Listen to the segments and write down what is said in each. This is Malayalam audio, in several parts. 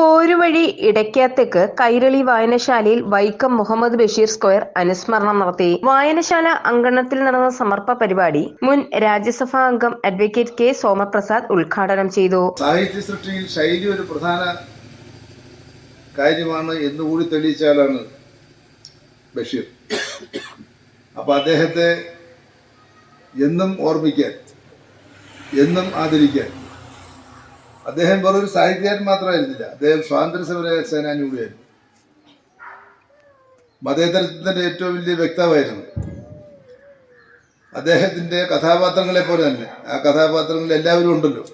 പോരുവഴി ഇടയ്ക്കാത്തേക്ക് കൈരളി വായനശാലയിൽ വൈക്കം മുഹമ്മദ് ബഷീർ സ്ക്വയർ അനുസ്മരണം നടത്തി. വായനശാല അങ്കണത്തിൽ നടന്ന സമർപ്പ പരിപാടി മുൻ രാജ്യസഭാ അംഗം അഡ്വക്കേറ്റ് കെ സോമപ്രസാദ് ഉദ്ഘാടനം ചെയ്തു. സാഹിത്യ സൃഷ്ടിയിൽ ശൈലി ഒരു പ്രധാന കാര്യമാണ് എന്ന് കൂടി തെളിയിച്ചാലാണ് ബഷീർ. അപ്പോൾ അദ്ദേഹത്തെ എന്നും ഓർമ്മിക്കാൻ എന്നും ആദരിക്കാൻ അദ്ദേഹം വെറൊരു സാഹിത്യകാരൻ മാത്രമായിരുന്നില്ല. അദ്ദേഹം സ്വാതന്ത്ര്യ സമര സേനാനി കൂടിയായിരുന്നു മതേതരത്വത്തിന്റെ ഏറ്റവും വലിയ വ്യക്താവായിരുന്നു. അദ്ദേഹത്തിന്റെ കഥാപാത്രങ്ങളെ പോലെ തന്നെ. ആ കഥാപാത്രങ്ങളിൽ എല്ലാവരും ഉണ്ടല്ലോ.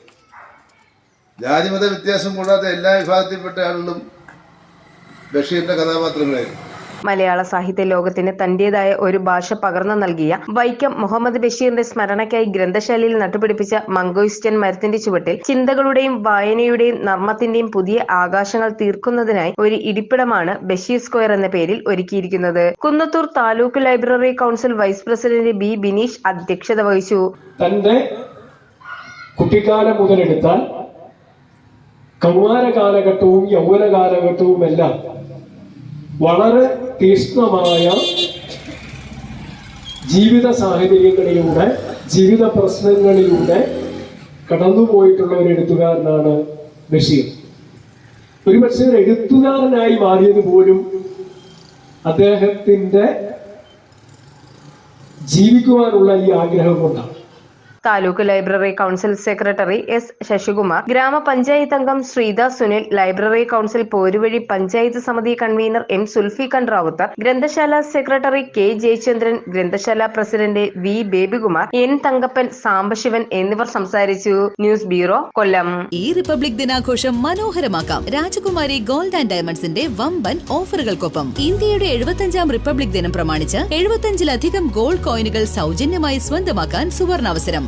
ജാതിമത വ്യത്യാസം കൂടാതെ എല്ലാ വിഭാഗത്തിൽപ്പെട്ട ആളുകളും ബഷീറിന്റെ കഥാപാത്രങ്ങളായിരുന്നു. മലയാള സാഹിത്യ ലോകത്തിന് തന്റേതായ ഒരു ഭാഷ പകർന്നു നൽകിയ വൈക്കം മുഹമ്മദ് ബഷീറിന്റെ സ്മരണയ്ക്കായി ഗ്രന്ഥശാലയിൽ നട്ടുപിടിപ്പിച്ച മംഗോയിസ്റ്റൻ മരത്തിന്റെ ചുവട്ടിൽ ചിന്തകളുടെയും വായനയുടെയും നർമ്മത്തിന്റെയും പുതിയ ആകാശങ്ങൾ തീർക്കുന്നതിനായി ഒരു ഇരിപ്പിടമാണ് ബഷീർ സ്ക്വയർ എന്ന പേരിൽ ഒരുക്കിയിരിക്കുന്നത്. Kunnathur taluk library council vice president B Bineesh അധ്യക്ഷത വഹിച്ചു. തന്റെ കുട്ടിക്കാലം മുതലെടുത്താൽ കൗമാര കാലഘട്ടവും യൗവന കാലഘട്ടവും എല്ലാം വളരെ തീക്ഷ്ണമായ ജീവിത സാഹചര്യങ്ങളിലൂടെ ജീവിത പ്രശ്നങ്ങളിലൂടെ കടന്നുപോയിട്ടുള്ള ഒരു എഴുത്തുകാരനാണ് ബഷീർ. ഒരുപക്ഷെ ഒരു എഴുത്തുകാരനായി മാറിയത് പോലും അദ്ദേഹത്തിന്റെ ജീവിക്കുവാനുള്ള ഈ ആഗ്രഹം കൊണ്ടാണ്. Taluk library council secretary S Sasikumar grama panchayat അംഗം ശ്രീത സുനിൽ ലൈബ്രറി കൗൺസിൽ പോരുവഴി പഞ്ചായത്ത് സമിതി കൺവീനർ എം സുൽഫിഖൻ റാവുത്തർ ഗ്രന്ഥശാല സെക്രട്ടറി കെ ജയചന്ദ്രൻ ഗ്രന്ഥശാല president V Babykumar N Thankappan Sambasivan എന്നിവർ സംസാരിച്ചു. News bureau Kollam. ഈ റിപ്പബ്ലിക് ദിനാഘോഷം മനോഹരമാക്കാം. രാജകുമാരി ഗോൾഡ് ആൻഡ് ഡയമണ്ട്സിന്റെ വമ്പൻ ഓഫറുകൾക്കൊപ്പം ഇന്ത്യയുടെ എഴുപത്തഞ്ചാം റിപ്പബ്ലിക് ദിനം പ്രമാണിച്ച് എഴുപത്തഞ്ചിലധികം ഗോൾഡ് കോയിനുകൾ സൗജന്യമായി സ്വന്തമാക്കാൻ സുവർണാവസരം.